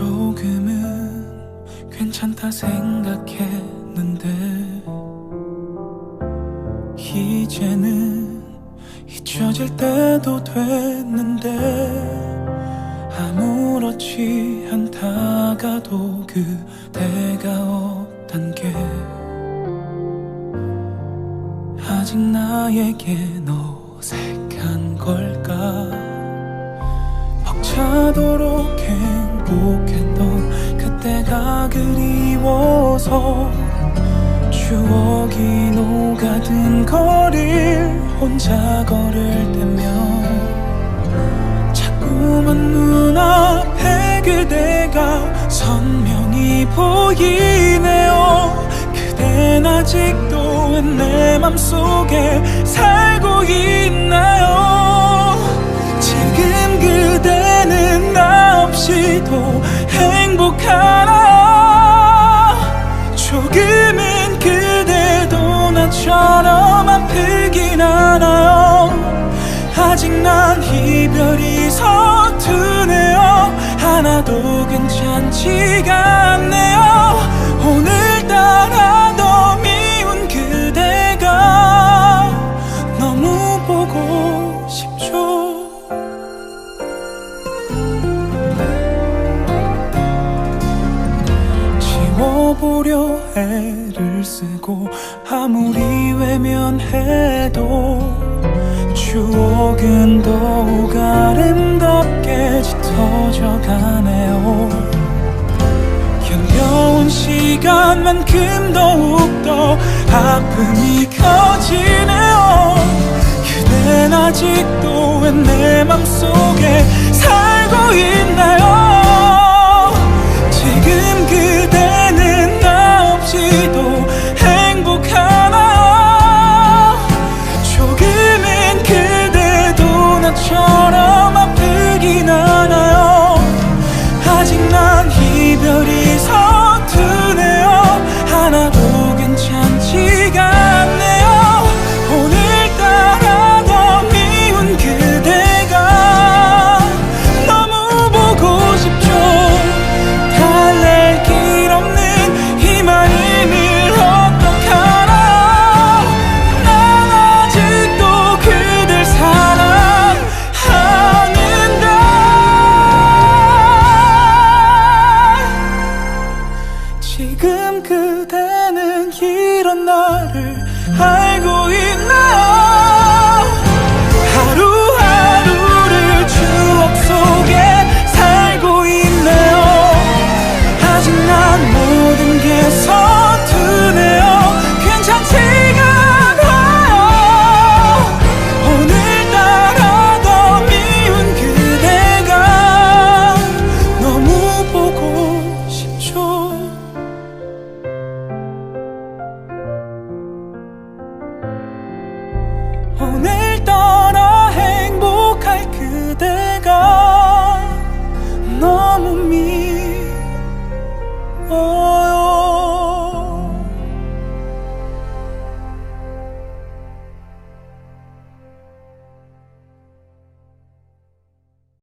조금은 괜찮다 생각했는데 이제는 잊혀질 때도 됐는데 아무렇지 않다가도 그대가 없단 게 아직 나에겐 어색한 걸까? 벅차도록 행 복했던 그때가 그리워서 추억이 녹아든 거리를 혼자 걸을 때면 자꾸만 눈앞에 그대가 선명히 보이네요. 그댄 아직도 내 맘속에 살고 있 이별이 서투네요. 하나도 괜찮지가 않네요. 오늘따라 더 미운 그대가 너무 보고 싶죠. 지워보려 애를 쓰고 아무리 외면해도 추억은 더욱 아름답게 짙어져 가네요. 견뎌온 시간만큼 더욱더 아픔이 커지네요. 그댄 아직도 왜내 맘속에 지금 그대는 이런 나를 알고 오늘